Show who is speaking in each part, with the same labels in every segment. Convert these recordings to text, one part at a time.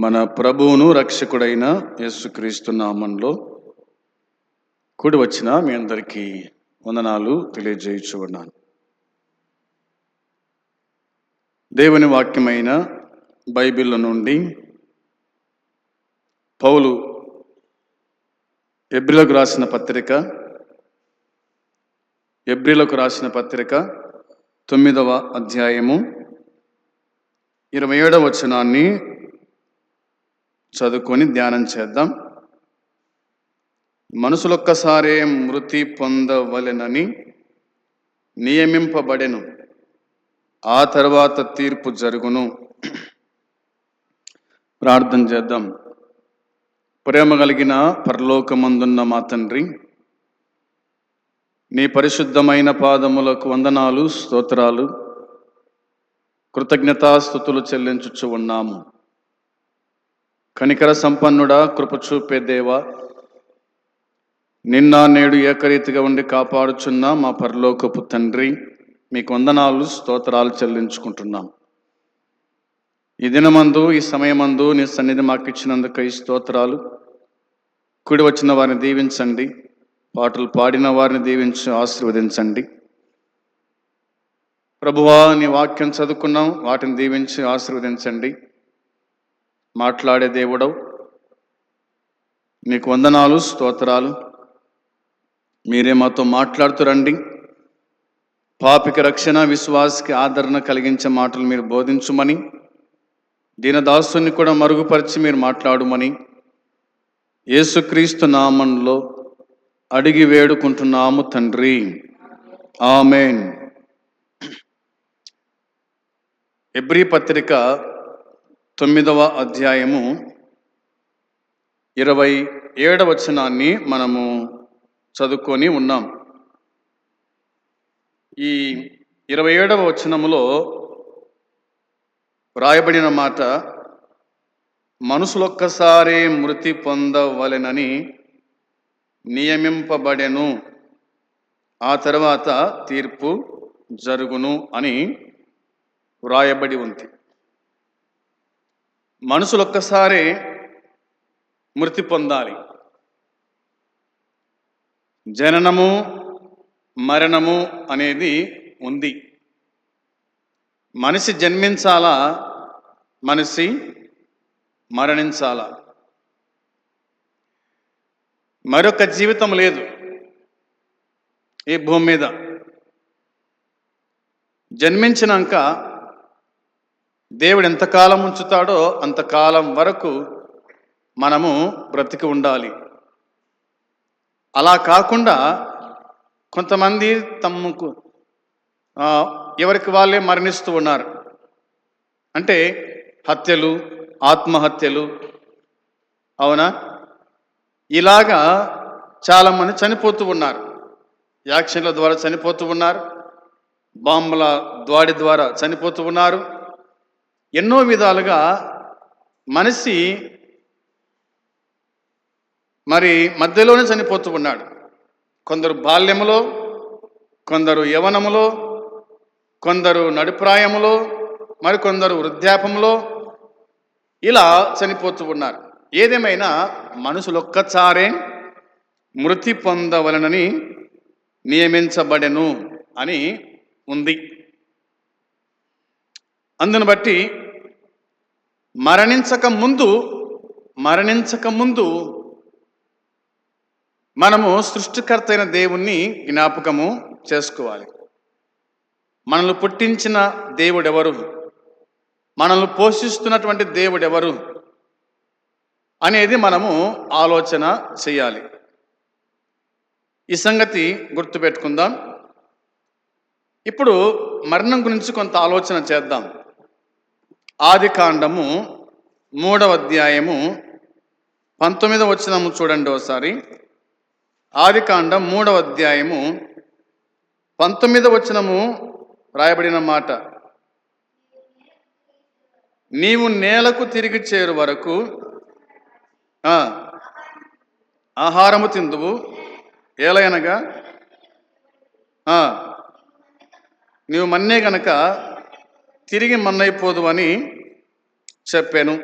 Speaker 1: మన ప్రభువును రక్షకుడైన యేసుక్రీస్తు నామంలో కూడి వచ్చిన మీ అందరికీ వందనాలు తెలియజేయచ్చు ఉన్నాను. దేవుని వాక్యమైన బైబిల్ నుండి పౌలు ఎబ్రిలకు రాసిన పత్రిక ఎబ్రిలకు రాసిన పత్రిక తొమ్మిదవ అధ్యాయము ఇరవై ఏడవ వచనాన్ని చదువుకొని ధ్యానం చేద్దాం. మనసులొక్కసారే మృతి పొందవలెనని నియమింపబడెను. ఆ తర్వాత తీర్పు జరుగును. ప్రార్థన చేద్దాం. ప్రేమ కలిగిన పరలోకమందున్న మా తండ్రి నీ పరిశుద్ధమైన పాదములకు వందనాలు స్తోత్రాలు కృతజ్ఞతాస్థుతులు చెల్లించుచు ఉన్నాము. కనికర సంపన్నుడా కృప చూపే దేవా. నిన్న నేడు ఏకరీతిగా ఉండి కాపాడుచున్న మా పరలోకపు తండ్రి మీకు వందనాలు స్తోత్రాలు చెల్లించుకుంటున్నాం. ఈ దినమందు ఈ సమయమందు నీ సన్నిధి మాకు ఇచ్చినందుకు ఈ స్తోత్రాలు. కుడి వచ్చిన వారిని దీవించండి పాటలు పాడిన వారిని దీవించి ఆశీర్వదించండి. ప్రభువా నీ వాక్యం చదువుకున్నాం వాటిని దీవించి ఆశీర్వదించండి. మాట్లాడే దేవుడవు. నీకు వందనాలు స్తోత్రాలు. మీరే మాతో మాట్లాడుతురండి పాపిక రక్షణ విశ్వాసకి ఆదరణ కలిగించే మాటలు మీరు బోధించుమని దీనదాసుని కూడా మరుగుపరిచి మీరు మాట్లాడుమని యేసుక్రీస్తు నామంలో అడిగి వేడుకుంటున్నాము తండ్రి. ఆమెన్. ఎబ్రి పత్రిక తొమ్మిదవ అధ్యాయము ఇరవై ఏడవచనాన్ని మనము చదువుకొని ఉన్నాం. ఈ ఇరవై ఏడవ వచనములో వ్రాయబడిన మాట మనుషులొక్కసారి మృతి పొందవలెనని నియమింపబడెను. ఆ తర్వాత తీర్పు జరుగును అని వ్రాయబడి ఉంది. మనుషులొక్కసారి మృతి పొందాలి. జననము మరణము అనేది ఉంది. మనిషి జన్మించాలా? మనిషి మరణించాలా? మరొక జీవితం లేదు ఈ భూమి మీద. జన్మించినాక దేవుడు ఎంతకాలం ఉంచుతాడో అంతకాలం వరకు మనము బ్రతికి ఉండాలి. అలా కాకుండా కొంతమంది తమకు ఎవరికి వాళ్ళే మరణిస్తూ ఉన్నారు. అంటే హత్యలు ఆత్మహత్యలు అవునా? ఇలాగా చాలామంది చనిపోతూ ఉన్నారు. యాక్షన్ల ద్వారా చనిపోతూ ఉన్నారు. బాంబుల ద్వాడి ద్వారా చనిపోతూ ఉన్నారు. ఎన్నో విధాలుగా మనిషి మరి మధ్యలోనే చనిపోతూ ఉన్నాడు. కొందరు బాల్యములో కొందరు యవనములో కొందరు నడిప్రాయములో మరికొందరు వృద్ధాపంలో ఇలా చనిపోతూ ఉన్నారు. ఏదేమైనా మనుషులొక్కసారే మృతి పొందవలనని నియమించబడెను అని ఉంది. అందును బట్టి మరణించక ముందు మరణించక ముందు మనము సృష్టికర్త అయిన దేవుణ్ణి జ్ఞాపకము చేసుకోవాలి. మనల్ని పుట్టించిన దేవుడెవరు? మనల్ని పోషిస్తున్నటువంటి దేవుడెవరు? అనేది మనము ఆలోచన చేయాలి. ఈ సంగతి గుర్తుపెట్టుకుందాం. ఇప్పుడు మరణం గురించి కొంత ఆలోచన చేద్దాం. ఆది కాండము మూడవ అధ్యాయము పంతొమ్మిదవ వచనము చూడండి ఒకసారి ఆది కాండం మూడవ అధ్యాయము పంతొమ్మిదవ వచనము రాయబడిన మాట. నీవు నేలకు తిరిగి చేరు వరకు ఆహారము తిందువు ఏలయనగా నీవు మన్నే గనక తిరిగి మన్నైపోదు అని చెప్పాను.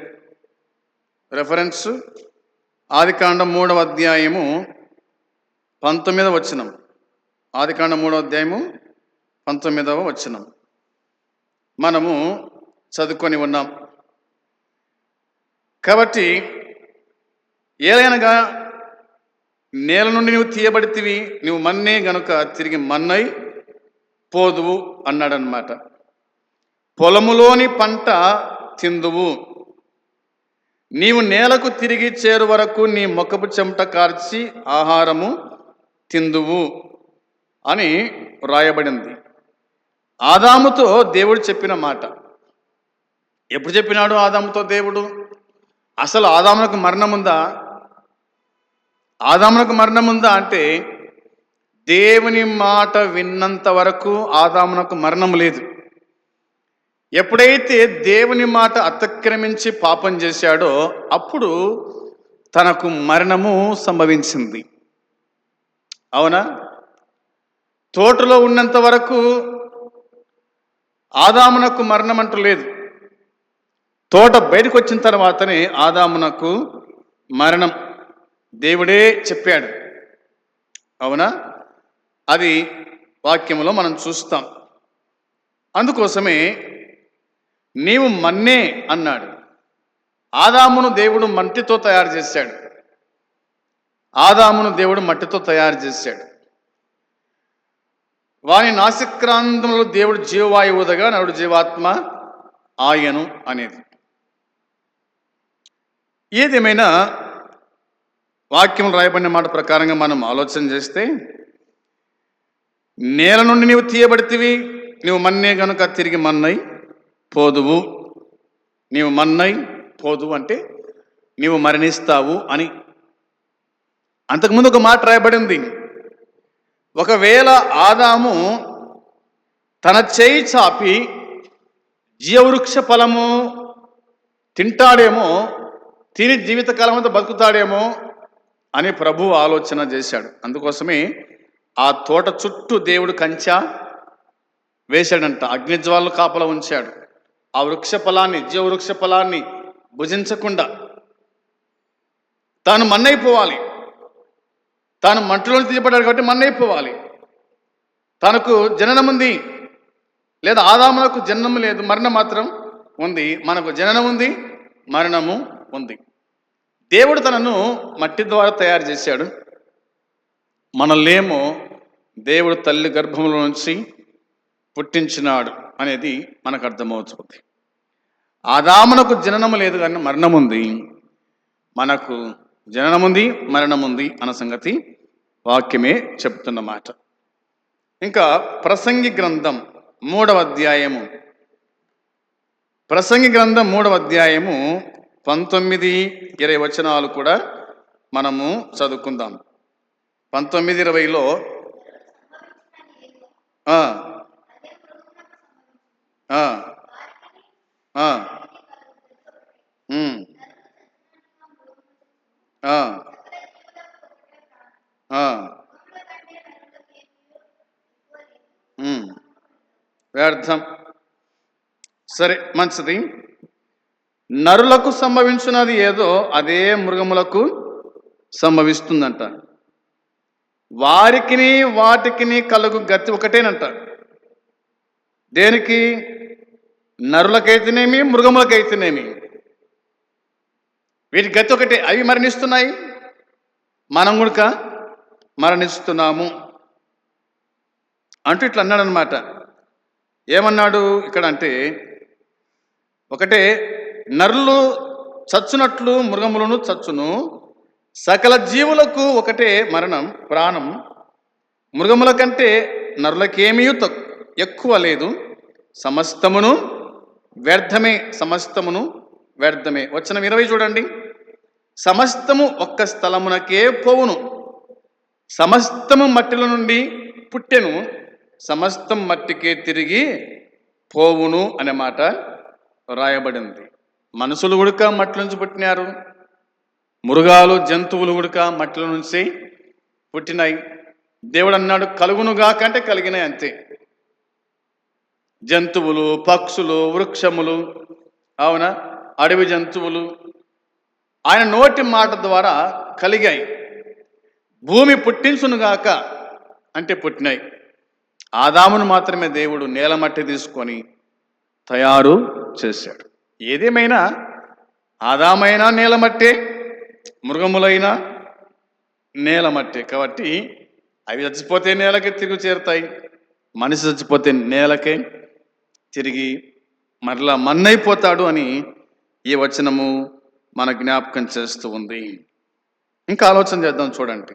Speaker 1: రెఫరెన్స్ ఆదికాండం మూడవ అధ్యాయము పంతొమ్మిదవ వచనం. ఆదికాండం మూడవ అధ్యాయము పంతొమ్మిదవ వచనం. మనము చదువుకొని ఉన్నాం. కాబట్టి ఏదైనాగా నేల నుండి నువ్వు తీయబడితివి నువ్వు మన్నే గనుక తిరిగి మన్నై పోదువు అన్నాడనమాట పొలములోని పంట తిందువు. నీవు నేలకు తిరిగి చేరు వరకు నీ మొక్కపు చెమట కార్చి ఆహారము తిందువు అని రాయబడింది. ఆదాముతో దేవుడు చెప్పిన మాట. ఎప్పుడు చెప్పినాడు ఆదాముతో దేవుడు? అసలు ఆదామునకు మరణం ఉందా ఆదామునకు మరణం ఉందా అంటే దేవుని మాట విన్నంత వరకు ఆదామునకు మరణం లేదు. ఎప్పుడైతే దేవుని మాట అతిక్రమించి పాపం చేశాడో అప్పుడు తనకు మరణము సంభవించింది. అవునా? తోటలో ఉన్నంత వరకు ఆదామునకు మరణం అంటూ లేదు. తోట బయటకు వచ్చిన తర్వాతనే ఆదామునకు మరణం. దేవుడే చెప్పాడు. అవునా? అది వాక్యంలో మనం చూస్తాం. అందుకోసమే నీవు మన్నే అన్నాడు. ఆదామును దేవుడు మట్టితో తయారు చేశాడు. ఆదామును దేవుడు మట్టితో తయారు చేశాడు. వాని నాసిక్రాంతంలో దేవుడు జీవవాయువుదగా నరుడు జీవాత్మ ఆయను అనేది. ఏదేమైనా వాక్యం రాయబడిన మాట ప్రకారంగా మనం ఆలోచన చేస్తే నేల నుండి నీవు తీయబడితివి నువ్వు మన్నే గనుక తిరిగి మన్నై పోదువు నీవు మన్నై పోదువు అంటే నీవు మరణిస్తావు అని. అంతకుముందు ఒక మాట రాయబడింది. ఒకవేళ ఆదాము తన చేయి చాపి జీవవృక్ష ఫలము తింటాడేమో తిని జీవితకాలం అంతా బతుకుతాడేమో అని ప్రభు ఆలోచన చేశాడు. అందుకోసమే ఆ తోట చుట్టూ దేవుడు కంచా వేశాడంట అగ్నిజ్వాలను కాపల ఉంచాడు. ఆ వృక్ష ఫలాన్ని జీవవృక్ష ఫలాన్ని భుజించకుండా తాను మన్నైపోవాలి. తాను మంటలోని తీయబడ్డాడు కాబట్టి మన్నైపోవాలి. తనకు జననం ఉంది లేదా ఆదాములకు జననం లేదు మరణం మాత్రం ఉంది. మనకు జననం ఉంది మరణము ఉంది. దేవుడు తనను మట్టి ద్వారా తయారు చేశాడు. మనల్నేమో దేవుడు తల్లి గర్భంలో నుంచి పుట్టించినాడు అనేది మనకు అర్థమవుతుంది. ఆదామునకు జననము లేదు కానీ మరణం ఉంది మనకు జననముంది మరణముంది అన్న సంగతి వాక్యమే చెప్తున్నమాట. ఇంకా ప్రసంగి గ్రంథం మూడవ అధ్యాయము. ప్రసంగి గ్రంథం మూడవ అధ్యాయము పంతొమ్మిది ఇరవై వచనాలు కూడా మనము చదువుకుందాం. పంతొమ్మిది ఇరవైలో ఆ, ఆ, ఆ, వ్యర్థం. సరే మంచిది. నరులకు సంభవించినది ఏదో అదే మృగములకు సంభవిస్తుందంట. వారికిని వాటికిని కలుగు గతి ఒకటేనంట. దేనికి? నరులకైతేనేమి మృగములకైతేనేమి. వీటి గతి ఒకటే. అవి మరణిస్తున్నాయి. మనం కూడా మరణిస్తున్నాము. అంటూ ఇట్లా అన్నాడు అనమాట ఏమన్నాడు ఇక్కడ అంటే ఒకటే నరులు చచ్చునట్లు మృగములను చచ్చును. సకల జీవులకు ఒకటే మరణం ప్రాణం. మృగముల కంటే నరులకేమీ తక్- ఎక్కువ లేదు. సమస్తమును వ్యర్థమే సమస్తమును వ్యర్థమే. వచ్చిన ఇరవై చూడండి. సమస్తము ఒక్క స్థలమునకే పోవును. సమస్తము మట్టిలో నుండి పుట్టెను. సమస్తం మట్టికే తిరిగి పోవును అనే మాట రాయబడింది. మనుషులు ఉడక మట్టి నుంచి పుట్టినారు. మృగాలు జంతువులు ఉడక మట్టిల నుంచి పుట్టినాయి. దేవుడు అన్నాడు కలుగునుగా కంటే కలిగినాయి అంతే. జంతువులు పక్షులు వృక్షములు అవునా? అడవి జంతువులు ఆయన నోటి మాట ద్వారా కలిగాయి. భూమి పుట్టించునుగాక అంటే పుట్టినాయి. ఆదామును మాత్రమే దేవుడు నేలమట్టి తీసుకొని తయారు చేశాడు. ఏదేమైనా ఆదామైనా నేలమట్టే మృగములైనా నేలమట్టే కాబట్టి అవి చచ్చిపోతే నేలకే తిరిగి చేరుతాయి మనిషి చచ్చిపోతే నేలకే తిరిగి మరలా మన్నైపోతాడు అని ఈ వచనము మన జ్ఞాపకం చేస్తూ ఉంది. ఇంకా ఆలోచన చేద్దాం చూడండి.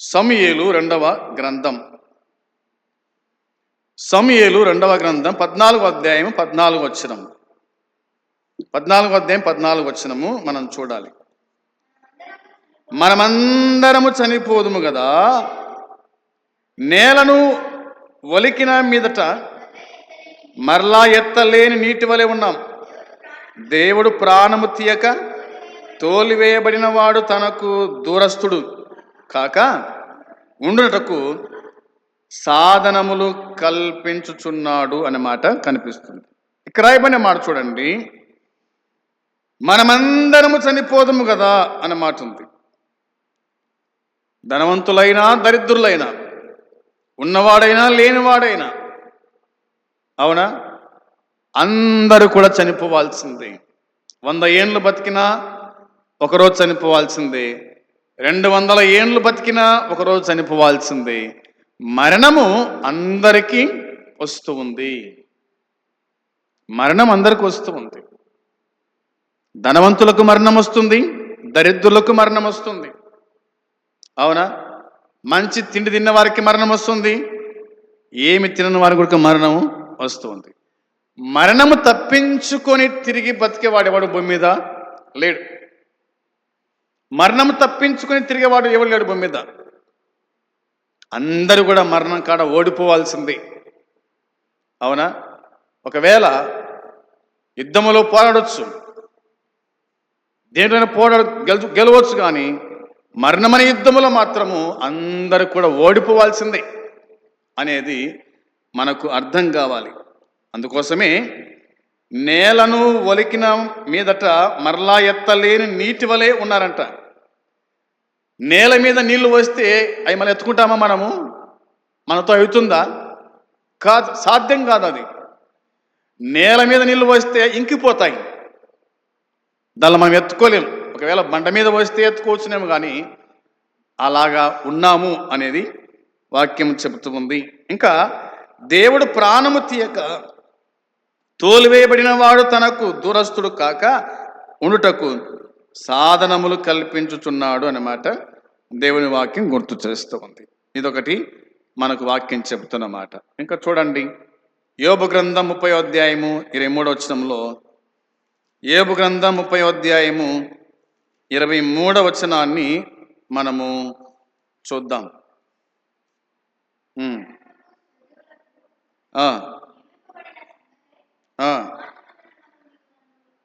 Speaker 1: సమయేలు రెండవ గ్రంథం. సమయేలు రెండవ గ్రంథం పద్నాలుగు అధ్యాయం పద్నాలుగు వచ్చినము పద్నాలుగు అధ్యాయం పద్నాలుగు వచనము మనం చూడాలి. మనమందరము చనిపోదుము కదా నేలను ఒలికిన మీదట మరలా ఎత్తలేని నీటి వలె ఉన్నాం. దేవుడు ప్రాణము తీయక తోలివేయబడిన వాడు తనకు దూరస్థుడు కాక ఉండుటకు సాధనములు కల్పించుచున్నాడు అనే మాట కనిపిస్తుంది. ఇక్కడ రాయబడిన మాట చూడండి. మనమందరము చనిపోదము కదా అనే మాట ఉంది. ధనవంతులైనా దరిద్రులైనా ఉన్నవాడైనా లేనివాడైనా అవునా? అందరూ కూడా చనిపోవాల్సిందే. వంద ఏండ్లు బతికినా ఒకరోజు చనిపోవాల్సిందే. రెండు వందల ఏండ్లు బతికినా ఒకరోజు చనిపోవాల్సిందే. మరణము అందరికీ వస్తూ ఉంది. మరణం అందరికి వస్తూ ఉంది. ధనవంతులకు మరణం వస్తుంది దరిద్రులకు మరణం వస్తుంది. అవునా? మంచి తిండి తిన్న వారికి మరణం వస్తుంది ఏమి తినని వారికి కూడా మరణం వస్తుంది మరణము తప్పించుకొని తిరిగి బతికేవాడేవాడు భూమి మీద? లేడు. మరణము తప్పించుకుని తిరిగేవాడు ఎవరు లేడు భూమి మీద. అందరూ కూడా మరణం కాడ ఓడిపోవాల్సిందే. అవునా? ఒకవేళ యుద్ధములో పోరాడొచ్చు. దేంట్లోనే పోరాడు గెలు గెలవచ్చు కానీ మరణమనే యుద్ధంలో మాత్రము అందరూ కూడా ఓడిపోవాల్సిందే అనేది మనకు అర్థం కావాలి. అందుకోసమే నేలను ఒలికిన మీదట మరలా ఎత్తలేని నీటి వలె ఉన్నారంట. నేల మీద నీళ్ళు వస్తే అవి మనం ఎత్తుకుంటామా మనము? మనతో అవుతుందా? కాదు సాధ్యం కాదు అది. నేల మీద నీళ్ళు వస్తే ఇంకిపోతాయి. దాన్ని మనం ఎత్తుకోలేము. ఒకవేళ బండ మీద వస్తే ఎత్తుకోవచ్చునేమో కానీ అలాగా ఉన్నాము అనేది వాక్యం చెబుతూ ఉంది. ఇంకా దేవుడు ప్రాణము తీయక తోలివేయబడిన వాడు తనకు దూరస్తుడు కాక ఉండుటకు సాధనములు కల్పించుచున్నాడు అన్నమాట. దేవుని వాక్యం గుర్తు చేస్తూ ఉంది ఇదొకటి మనకు వాక్యం చెబుతున్న మాట. ఇంకా చూడండి. యోబు గ్రంథం ముప్పై అధ్యాయము ఇరవై మూడో వచనంలో ఏబు గ్రంథం ముప్పై అధ్యాయము ఇరవై మూడవ వచనాన్ని మనము చూద్దాం.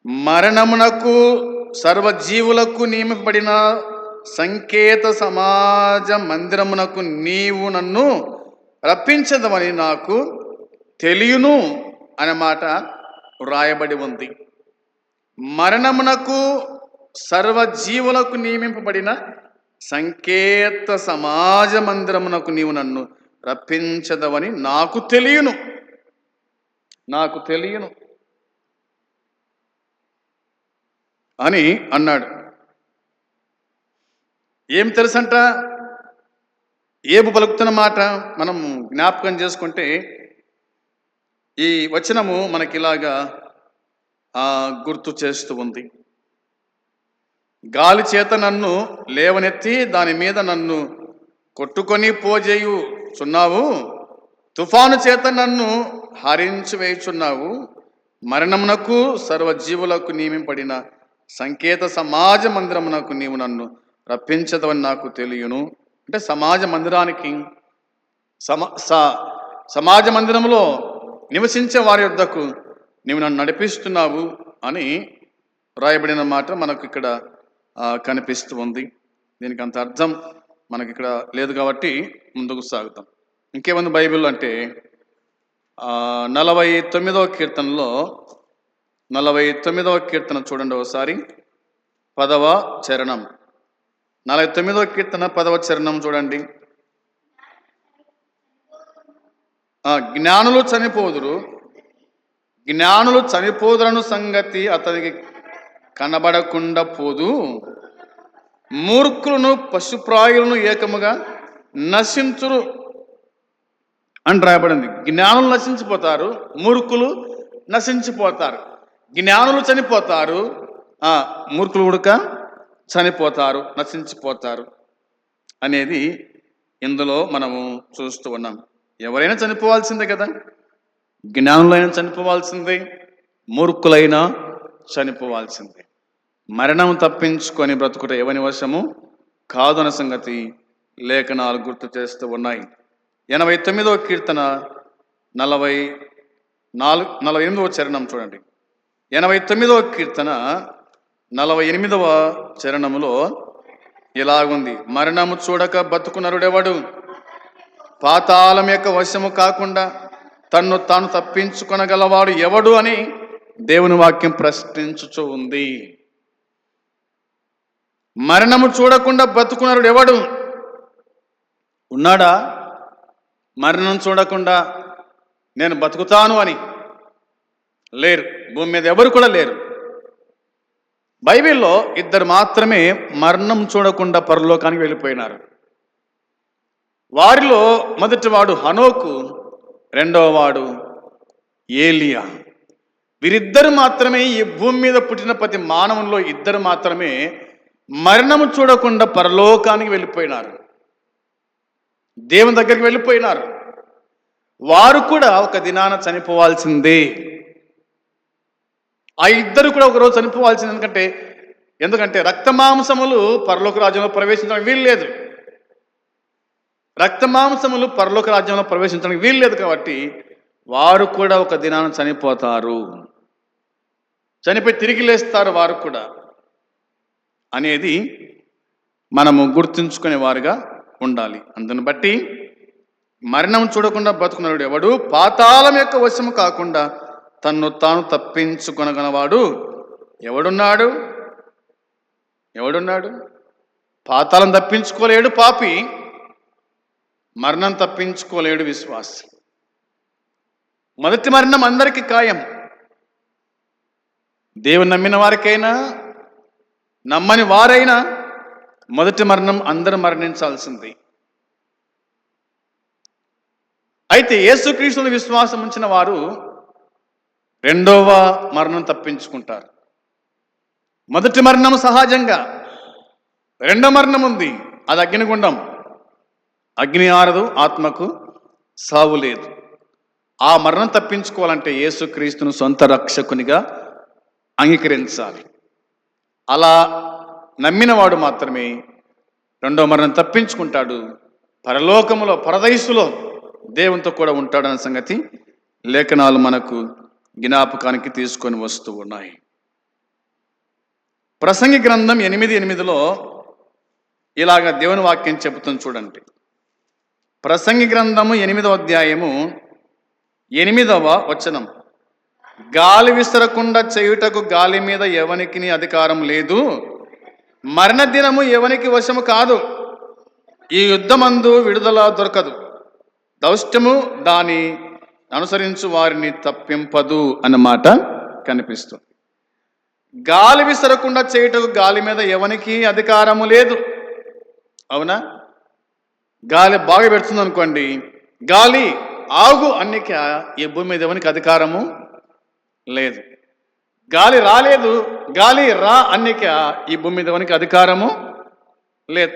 Speaker 1: మరణమునకు సర్వజీవులకు నియమింపబడిన సంకేత సమాజ మందిరమునకు నీవు నన్ను రప్పించదమని నాకు తెలియను అనే మాట వ్రాయబడి ఉంది. మరణమునకు సర్వజీవులకు నియమింపబడిన సంకేత సమాజ మందిరమునకు నీవు నన్ను రప్పించదవని నాకు తెలియను. నాకు తెలియను. అని అన్నాడు. ఏం తెలుసంట? ఏబు పలుకుతున్న మాట మనం జ్ఞాపకం చేసుకుంటే ఈ వచనము మనకిలాగా గుర్తు చేస్తూ ఉంది. గాలి చేత నన్ను లేవనెత్తి దాని మీద నన్ను కొట్టుకొని పోజేయు చున్నావు తుఫాను చేత నన్ను హరించి వేయుచున్నావు. మరణమునకు సర్వజీవులకు నియమింపడిన సంకేత సమాజ మందిరమునకు నీవు నన్ను రప్పించదవని నాకు తెలియను. అంటే సమాజ మందిరానికి సమా స- సమాజ మందిరంలో నివసించే వారి వద్దకు నీవు నన్ను నడిపిస్తున్నావు అని రాయబడిన మాట మనకు ఇక్కడ కనిపిస్తూ ఉంది. దీనికి అంత అర్థం మనకి ఇక్కడ లేదు కాబట్టి ముందుకు సాగుతాం. ఇంకేముంది బైబిల్ అంటే నలభై తొమ్మిదవ కీర్తనలో నలభై తొమ్మిదవ కీర్తన చూడండి ఒకసారి. పదవ చరణం. నలభై తొమ్మిదో కీర్తన పదవ చరణం చూడండి. జ్ఞానులు చనిపోదురు. జ్ఞానులు చనిపోదురను సంగతి అతనికి కనబడకుండా పోదు. మూర్ఖులను పశుప్రాయులను ఏకముగా నశించురు అని రాయబడింది. జ్ఞానులు నశించిపోతారు మూర్ఖులు నశించిపోతారు. జ్ఞానులు చనిపోతారు. మూర్ఖులు ఉడక చనిపోతారు నశించిపోతారు అనేది ఇందులో మనము చూస్తూ ఉన్నాం. ఎవరైనా చనిపోవాల్సిందే కదా? జ్ఞానులైనా చనిపోవాల్సిందే మూర్ఖులైనా చనిపోవాల్సిందే. మరణం తప్పించుకొని బ్రతుకుట ఎవని వశము? కాదన్న సంగతి లేఖనాలు గుర్తు చేస్తూ ఉన్నాయి. ఎనభై తొమ్మిదవ కీర్తన నలభై నాలుగు నలభై ఎనిమిదవ చరణం చూడండి. ఎనభై తొమ్మిదవ కీర్తన నలభై ఎనిమిదవ చరణములో ఇలాగుంది. మరణము చూడక బతుకునరుడెవడు పాతాళం యొక్క వశము కాకుండా తన్ను తాను తప్పించుకొనగలవాడు ఎవడు అని దేవుని వాక్యం ప్రశ్నించుచూ ఉంది. మరణము చూడకుండా బతుకునరుడు ఎవడు ఉన్నాడా? మరణం చూడకుండా నేను బతుకుతాను అని. లేరు. భూమి మీద ఎవరు కూడా లేరు. బైబిల్లో ఇద్దరు మాత్రమే మరణం చూడకుండా పరలోకానికి వెళ్ళిపోయినారు. వారిలో మొదటివాడు హనోకు రెండవవాడు ఏలియా. వీరిద్దరు మాత్రమే ఈ భూమి మీద పుట్టిన ప్రతి మానవుల్లో ఇద్దరు మాత్రమే మరణము చూడకుండా పరలోకానికి వెళ్ళిపోయినారు. దేవుని దగ్గరికి వెళ్ళిపోయినారు. వారు కూడా ఒక దినాన చనిపోవాల్సిందే. ఆ ఇద్దరు కూడా ఒకరోజు చనిపోవాల్సింది ఎందుకంటే ఎందుకంటే రక్తమాంసములు పరలోక రాజ్యంలో ప్రవేశించడానికి వీల్లేదు రక్తమాంసములు పరలోక రాజ్యంలో ప్రవేశించడానికి వీల్లేదు కాబట్టి వారు కూడా ఒక దినాన చనిపోతారు. చనిపోయి తిరిగి లేస్తారు వారు కూడా అనేది మనము గుర్తుంచుకునే వారుగా ఉండాలి. అందుని బట్టి మరణం చూడకుండా బతుకున్నాడు ఎవడు? పాతాళం యొక్క వశము కాకుండా తన్ను తాను తప్పించుకొనగలవాడు ఎవడున్నాడు? ఎవడున్నాడు? పాతాలను తప్పించుకోలేడు పాపి మరణం తప్పించుకోలేడు విశ్వాసి. మొదటి మరణం అందరికీ ఖాయం. దేవుని నమ్మిన వారికైనా నమ్మని వారైనా మొదటి మరణం అందరూ మరణించాల్సింది. అయితే యేసుక్రీస్తుని విశ్వాసం ఉంచిన వారు రెండవ మరణం తప్పించుకుంటారు. మొదటి మరణం సహజంగా రెండో మరణం ఉంది అది అగ్నిగుండం. అగ్ని ఆరదు ఆత్మకు సావు లేదు. ఆ మరణం తప్పించుకోవాలంటే యేసుక్రీస్తును సొంత రక్షకునిగా అంగీకరించాలి. అలా నమ్మినవాడు మాత్రమే రెండో మరణం తప్పించుకుంటాడు. పరలోకములో పరదయస్సులో దేవునితో కూడా ఉంటాడన్న సంగతి లేఖనాలు మనకు జ్ఞాపకానికి తీసుకొని వస్తూ ఉన్నాయి. ప్రసంగి గ్రంథం ఎనిమిది ఎనిమిదిలో ఇలాగ దేవుని వాక్యం చెబుతుంది చూడండి. ప్రసంగి గ్రంథము ఎనిమిదవ అధ్యాయము ఎనిమిదవ వచనం. గాలి విసరకుండా చేయుటకు గాలి మీద ఎవనికి అధికారం లేదు? మరణ దినము ఎవనికి వశము కాదు? ఈ యుద్ధమందు విడుదల దొరకదు. దౌష్ట్యము దాని అనుసరించు వారిని తప్పింపదు అన్నమాట కనిపిస్తుంది. గాలి విసరకుండా చేయటకు గాలి మీద ఎవనికి అధికారము లేదు. అవునా? గాలి బాగా పెడుతుంది అనుకోండి గాలి ఆగు అన్నిక ఈ భూమి మీద ఎవరికి అధికారము లేదు. గాలి రాలేదు గాలి రా అన్నిక ఈ భూమి మీద ఎవరికి అధికారము లేదు.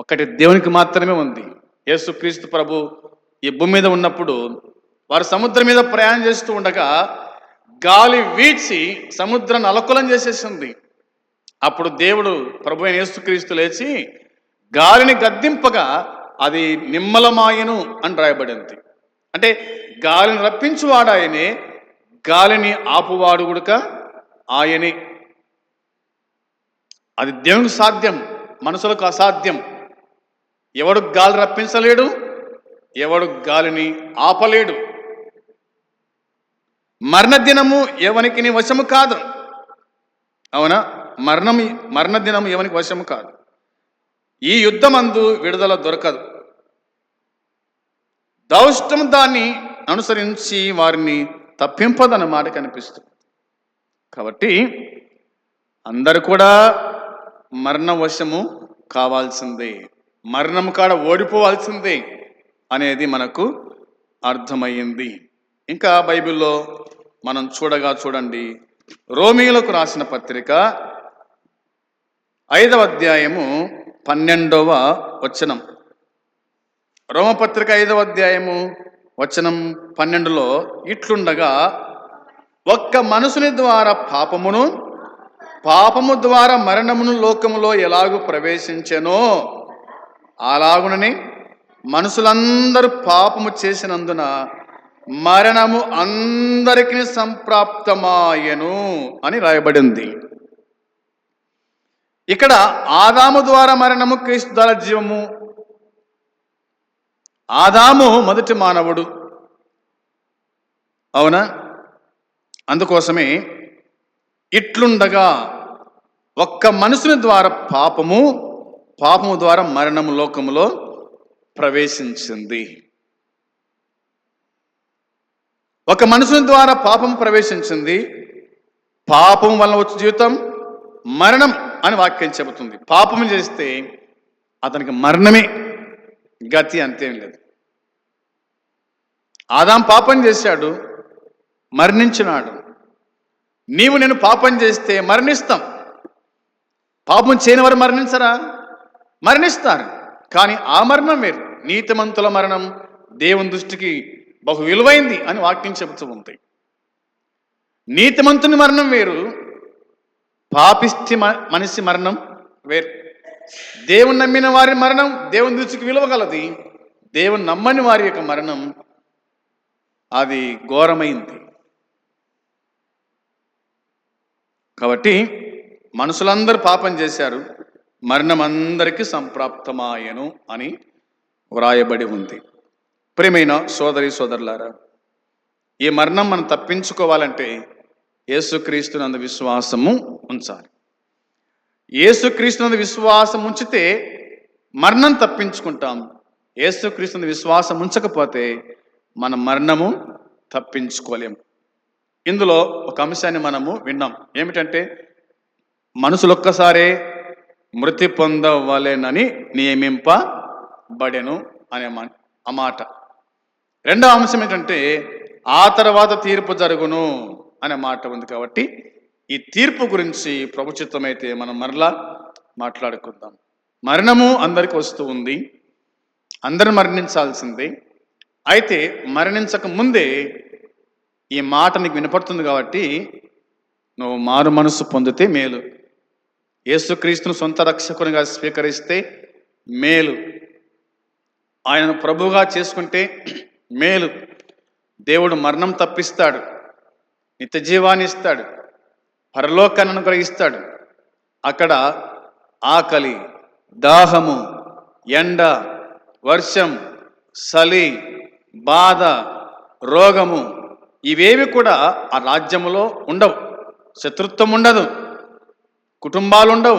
Speaker 1: ఒకటి దేవునికి మాత్రమే ఉంది. యేసుక్రీస్తు ప్రభు ఈ భూమి మీద ఉన్నప్పుడు వారు సముద్రం మీద ప్రయాణం చేస్తూ ఉండగా గాలి వీచి సముద్రాన్ని అలకులం చేసేసింది. అప్పుడు దేవుడు ప్రభు అయిన యేసుక్రీస్తు లేచి గాలిని గద్దింపగా అది నిమ్మలమాయను అని రాయబడింది. అంటే గాలిని రప్పించువాడు ఆయనే గాలిని ఆపువాడు గుడక ఆయనే. అది దేవునికి సాధ్యం మనుషులకు అసాధ్యం. ఎవడు గాలి రప్పించలేడు ఎవడు గాలిని ఆపలేడు. మరణ దినము ఎవనికి వశము కాదు. అవునా? మరణం మరణ దినం ఎవనికి వశము కాదు. ఈ యుద్ధమందు విడుదల దొరకదు. దౌష్టం దాన్ని అనుసరించి వారిని తప్పింపదన్న మాట కనిపిస్తుంది. కాబట్టి అందరు కూడా మరణ వశము కావాల్సిందే. మరణం కాడ ఓడిపోవాల్సిందే. అనేది మనకు అర్థమయ్యింది. ఇంకా బైబిల్లో మనం చూడగా చూడండి రోమిలకు రాసిన పత్రిక ఐదవ అధ్యాయము పన్నెండవ వచనం. రోమపత్రిక ఐదవ అధ్యాయము వచనం పన్నెండులో ఇట్లుండగా ఒక్క మనుషుని ద్వారా పాపమును పాపము ద్వారా మరణమును లోకములో ఎలాగూ ప్రవేశించెనో అలాగునని మనుషులందరూ పాపము చేసినందున మరణము అందరికీ సంప్రాప్తమాయను అని రాయబడింది. ఇక్కడ ఆదాము ద్వారా మరణము క్రీస్తు ద్వారా జీవము. ఆదాము మొదటి మానవుడు. అవునా? అందుకోసమే ఇట్లుండగా ఒక్క మనుషుని ద్వారా పాపము పాపము ద్వారా మరణము లోకములో ప్రవేశించింది. ఒక మనుషుని ద్వారా పాపం ప్రవేశించింది. పాపం వలన వచ్చే జీవితం మరణం అని వాక్యం చెబుతుంది. పాపం చేస్తే అతనికి మరణమే గతి అంతేం లేదు. ఆదాం పాపం చేశాడు మరణించినాడు. నీవు నేను పాపం చేస్తే మరణిస్తాం. పాపం చేయని వారు మరణించరా? మరణిస్తారు. కానీ ఆ మరణం వేరు. నీతిమంతుల మరణం దేవుని దృష్టికి బహు విలువైంది అని వాక్యం చెబుతూ ఉంది నీతిమంతుని మరణం వేరు. పాపిష్టి మ- మనిషి మరణం వేరు. దేవుని నమ్మిన వారి మరణం దేవుని దృష్టికి విలువగలది దేవుని నమ్మని వారి యొక్క మరణం అది ఘోరమైంది. కాబట్టి మనుషులందరూ పాపం చేశారు. మరణమందరికీ సంప్రాప్తమాయను అని వ్రాయబడి ఉంది. ప్రేమైన సోదరి సోదరులారా ఈ మరణం మనం తప్పించుకోవాలంటే యేసుక్రీస్తునందు విశ్వాసము ఉంచాలి. యేసుక్రీస్తునందు విశ్వాసం ఉంచితే మరణం తప్పించుకుంటాం. యేసుక్రీస్తునందు విశ్వాసం ఉంచకపోతే మన మరణము తప్పించుకోలేము. ఇందులో ఒక అంశాన్ని మనము విన్నాం. ఏమిటంటే మనుషులు ఒక్కసారే మృతి పొందవలెనని నియమింపబడెను అనే మా ఆ మాట. రెండవ అంశం ఏంటంటే ఆ తర్వాత తీర్పు జరుగును అనే మాట ఉంది కాబట్టి ఈ తీర్పు గురించి ప్రభుచిత్తమైతే మనం మరలా మాట్లాడుకుందాం. మరణము అందరికి వస్తూ ఉంది. అందరు మరణించాల్సిందే. అయితే మరణించక ముందే ఈ మాట నీకు వినపడుతుంది కాబట్టి నువ్వు మారు మనసు పొందితే మేలు. యేసుక్రీస్తును సొంత రక్షకునిగా స్వీకరిస్తే మేలు. ఆయనను ప్రభువుగా చేసుకుంటే మేలు. దేవుడు మరణం తప్పిస్తాడు. నిత్యజీవాన్ని ఇస్తాడు. పరలోకాన్ని అనుగ్రహిస్తాడు. అక్కడ ఆకలి దాహము ఎండ వర్షం చలి బాధ రోగము ఇవేవి కూడా ఆ రాజ్యములో ఉండవు. శత్రుత్వం ఉండదు. కుటుంబాలు ఉండవు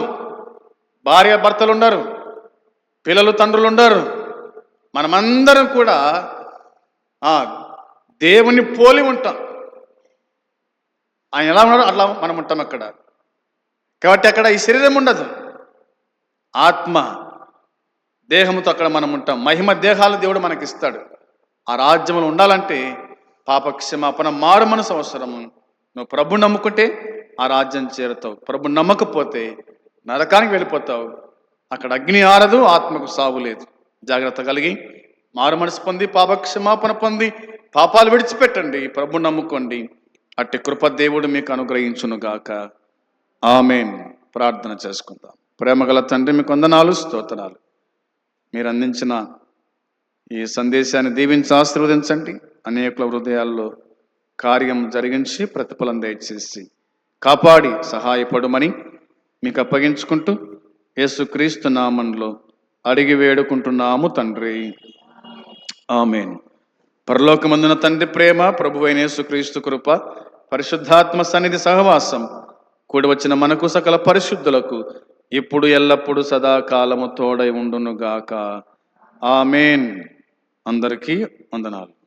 Speaker 1: భార్య భర్తలు ఉండరు పిల్లలు తండ్రులు ఉండరు మనమందరం కూడా దేవుని పోలి ఉంటాం. ఆయన ఎలా ఉన్నాడో అట్లా మనం ఉంటాం అక్కడ. కాబట్టి అక్కడ ఈ శరీరం ఉండదు. ఆత్మ దేహముతో అక్కడ మనం ఉంటాం. మహిమ దేహాలు దేవుడు మనకి ఇస్తాడు ఆ రాజ్యంలో ఉండాలంటే పాపక్షమాపణ మారు మనసు అవసరము. నువ్వు ప్రభు నమ్ముకుంటే ఆ రాజ్యం చేరుతావు. ప్రభు నమ్మకపోతే నరకానికి వెళ్ళిపోతావు. అక్కడ అగ్ని ఆరదు ఆత్మకు సాగు లేదు. జాగ్రత్త కలిగి మారు మనసు పొంది పాప క్షమాపణ పొంది పాపాలు విడిచిపెట్టండి. ప్రభు నమ్ముకోండి. అట్టి కృప దేవుడు మీకు అనుగ్రహించును గాక. ఆమెన్. ప్రార్థన చేసుకుందాం. ప్రేమగల తండ్రి మీకు వందనాలు స్తోత్రాలు. మీరు అందించిన ఈ సందేశాన్ని దీవించి ఆశీర్వదించండి. అనేకుల హృదయాల్లో కార్యం జరిగించి ప్రతిఫలం దయచేసి కాపాడి సహాయపడమని మీకు అప్పగించుకుంటూ యేసుక్రీస్తు నామంలో అడిగి వేడుకుంటున్నాము తండ్రి. ఆమెన్. పరలోకమందున తండ్రి ప్రేమ ప్రభువైన యేసుక్రీస్తు కృప పరిశుద్ధాత్మ సన్నిధి సహవాసం కూడి వచ్చిన మనకు సకల పరిశుద్ధులకు ఇప్పుడు ఎల్లప్పుడు సదాకాలము తోడై ఉండునుగాక. ఆమెన్. అందరికీ వందనాలు.